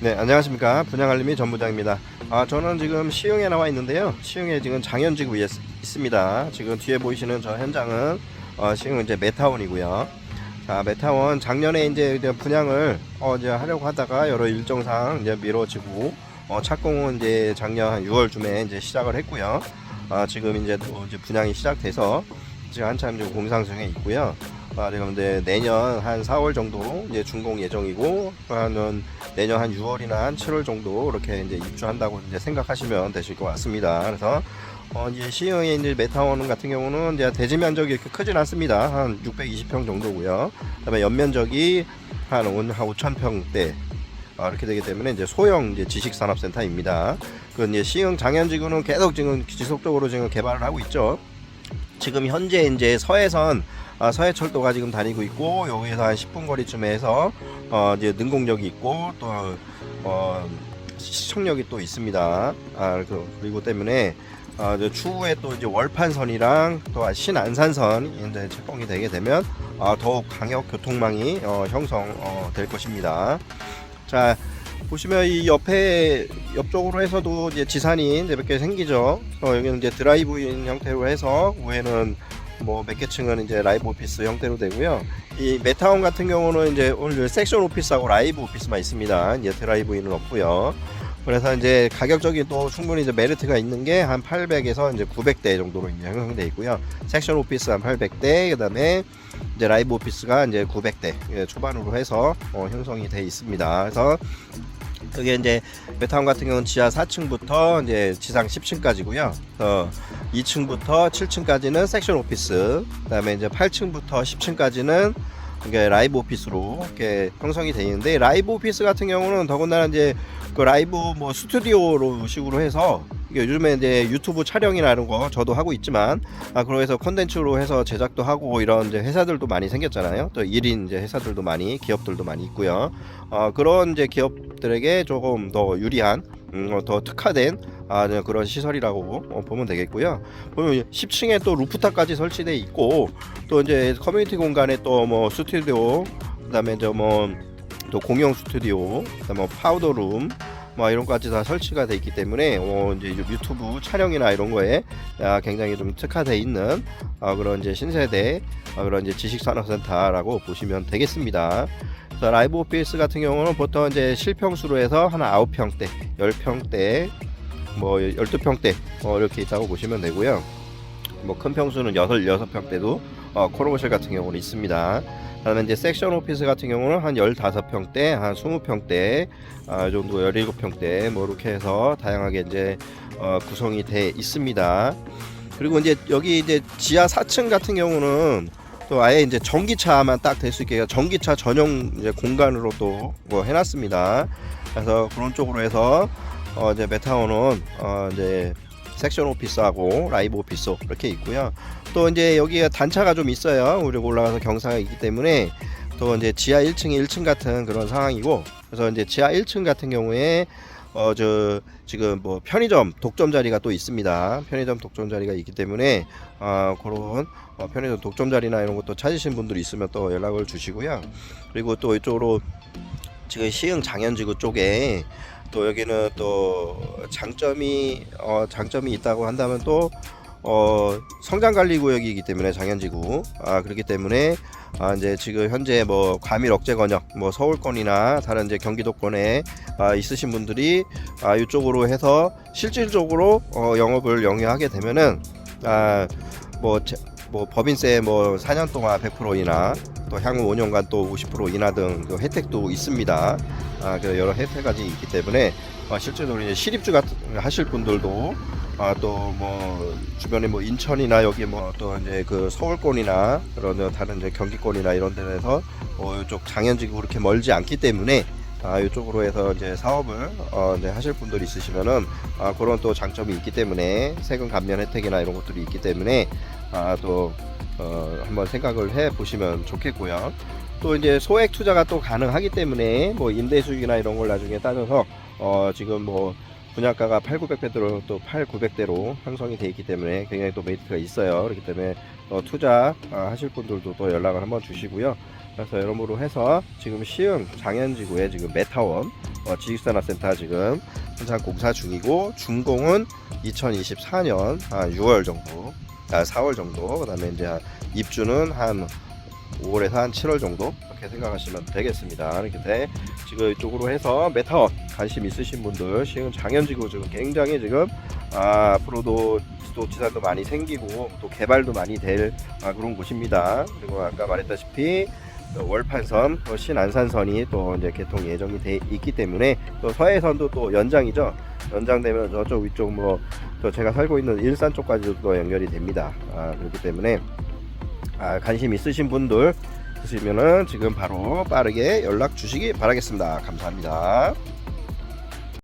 네, 안녕하십니까. 분양알림이 전부장입니다. 아, 저는 지금 시흥에 나와 있는데요. 시흥에 지금 장현지구 있- 있습니다. 지금 뒤에 보이시는 저 현장은 어, 시흥 이제 메타원이고요. 자, 메타원 작년에 이제 분양을 어, 이제 하려고 하다가 여러 일정상 이제 미뤄지고 어, 착공은 이제 작년 한 6월쯤에 이제 시작을 했고요. 아, 지금 이제 또 이제 분양이 시작돼서 지금 한참 지금 공상 중에 있고요. 아, 지금 이제 내년 한 4월 정도 이제 준공 예정이고 한 내년 한 6월이나 한 7월 정도 이렇게 이제 입주한다고 이제 생각하시면 되실 것 같습니다. 그래서 어 이제 시흥의 이제 메타원 같은 경우는 이제 대지 면적이 이렇게 크진 않습니다. 한 620평 정도고요. 그다음에 연면적이 한 5,000평대 아, 이렇게 되기 때문에 이제 소형 이제 지식산업센터입니다. 그 이제 시흥 장현지구는 계속 지금 지속적으로 지금 개발을 하고 있죠. 지금 현재 이제 서해선 아, 서해철도가 지금 다니고 있고 여기에서 한 10분 거리쯤에 해서 어, 이제 능곡역이 있고 또 어, 시청역이 또 있습니다. 아, 그- 그리고 때문에 어, 추후에 또 이제 월판선이랑 또 신안산선이 이제 착공이 되게 되면 어, 더욱 강역 교통망이 어, 형성 어, 될 것입니다. 자 보시면 이 옆에 옆쪽으로 해서도 이제 지산이 이제 몇 개 생기죠. 어, 여기는 이제 드라이브인 형태로 해서 위에는 뭐 몇 개 층은 이제 라이브 오피스 형태로 되고요. 이 메타운 같은 경우는 이제 오늘 섹션 오피스하고 라이브 오피스만 있습니다. 이제 드라이브인은 없고요. 그래서 이제 가격적인 또 충분히 이제 메리트가 있는 게 한 800에서 이제 900대 정도로 이제 형성돼 있고요. 섹션 오피스 한 800대, 그다음에 이제 라이브 오피스가 이제 900대 예, 초반으로 해서 어, 형성이 돼 있습니다. 그래서 그게 이제 메타운 같은 경우는 지하 4층부터 이제 지상 10층까지고요. 어, 2층부터 7층까지는 섹션 오피스, 그다음에 이제 8층부터 10층까지는 이게 라이브 오피스로 이렇게 형성이 되어 있는데 라이브 오피스 같은 경우는 더군다나 이제 그 라이브 뭐 스튜디오로 식으로 해서 요즘에 이제 유튜브 촬영이나 이런 거 저도 하고 있지만 아 그러해서 컨텐츠로 해서 제작도 하고 이런 이제 회사들도 많이 생겼잖아요. 또 1인 이제 회사들도 많이 기업들도 많이 있고요. 어 그런 이제 기업들에게 조금 더 유리한 음, 어, 더 특화된 아, 네, 그런 시설이라고 어, 보면 되겠고요. 보면 10층에 또 루프탑까지 설치돼 있고 또 이제 커뮤니티 공간에 또 뭐 스튜디오 그다음에 이제 뭐또 공용 스튜디오 그다음에 뭐 파우더룸 뭐 이런 것까지 다 설치가 돼 있기 때문에 어, 이제 유튜브 촬영이나 이런 거에 아, 굉장히 좀 특화돼 있는 아, 그런 이제 신세대 아, 그런 이제 지식산업센터라고 보시면 되겠습니다. 그래서 라이브 오피스 같은 경우는 보통 이제 실평수로 해서 한 9평대, 10평대, 뭐 12평대 뭐 이렇게 있다고 보시면 되고요. 뭐 큰 평수는 6, 6평대도 어, 코로모실 같은 경우는 있습니다. 그다음에 이제 섹션 오피스 같은 경우는 한 15평대, 한 20평대, 아, 이 정도 17평대 뭐 이렇게 해서 다양하게 이제 어, 구성이 돼 있습니다. 그리고 이제 여기 이제 지하 4층 같은 경우는 또 아예 이제 전기차만 딱 될 수 있게 전기차 전용 이제 공간으로 또 뭐 해놨습니다. 그래서 그런 쪽으로 해서 어 이제 메타원은 어 이제 섹션 오피스하고 라이브 오피스 이렇게 있고요. 또 이제 여기가 단차가 좀 있어요. 우리가 올라가서 경사가 있기 때문에 또 이제 지하 1층에 1층 같은 그런 상황이고 그래서 이제 지하 1층 같은 경우에 어 저 지금 뭐 편의점 독점 자리가 또 있습니다. 편의점 독점 자리가 있기 때문에 어 그런 어, 편의점 독점 자리나 이런 것도 찾으신 분들이 있으면 또 연락을 주시고요. 그리고 또 이쪽으로 지금 시흥 장현지구 쪽에 또 여기는 또 장점이 어 장점이 있다고 한다면 또 어, 성장 관리 구역이기 때문에 장현지구. 아 그렇기 때문에 아 이제 지금 현재 뭐 과밀 억제 권역 뭐 서울권이나 다른 이제 경기도권에 아, 있으신 분들이 아 이쪽으로 해서 실질적으로 어, 영업을 영위하게 되면은 아 뭐 뭐 법인세 뭐 4년 동안 100% 인하 또 향후 5년간 또 50% 인하 등 그 혜택도 있습니다. 아, 그 여러 혜택까지 있기 때문에 아, 실제로 이제 시립주 같은 하실 분들도 아, 또 뭐 주변에 뭐 인천이나 여기 뭐 또 이제 그 서울권이나 그런 다른 이제 경기권이나 이런 데에서 어, 이쪽 장현지구 그렇게 멀지 않기 때문에 아, 이쪽으로 해서 이제 사업을 어, 이제 하실 분들이 있으시면은 아, 그런 또 장점이 있기 때문에 세금 감면 혜택이나 이런 것들이 있기 때문에 아, 또 어, 한번 생각을 해 보시면 좋겠고요. 또 이제 소액 투자가 또 가능하기 때문에 뭐 임대 수익이나 이런 걸 나중에 따져서 어, 지금 뭐 분양가가 8, 900대로 또 8, 900대로 형성이 돼 있기 때문에 굉장히 또 메리트가 있어요. 그렇기 때문에 어, 투자 아, 하실 분들도 또 연락을 한번 주시고요. 그래서 여러모로 해서 지금 시흥 장현지구에 지금 메타원 어, 지식산업센터 지금 현장 공사 중이고 준공은 2024년 한 6월 정도, 아 4월 정도. 그다음에 이제 한 입주는 한 5월에서 한 7월 정도 이렇게 생각하시면 되겠습니다. 이렇게 돼. 지금 이쪽으로 해서 메타원 관심 있으신 분들 지금 장현지구 지금 굉장히 지금 아, 앞으로도 또 지산도 많이 생기고 또 개발도 많이 될 아, 그런 곳입니다. 그리고 아까 말했다시피 또 월판선, 또 신안산선이 또 이제 개통 예정이 돼 있기 때문에 또 서해선도 또 연장이죠. 연장되면 저쪽 위쪽 뭐또 제가 살고 있는 일산 쪽까지도 또 연결이 됩니다. 아, 그렇기 때문에 아, 관심 있으신 분들 있으시면은 지금 바로 빠르게 연락 주시기 바라겠습니다. 감사합니다.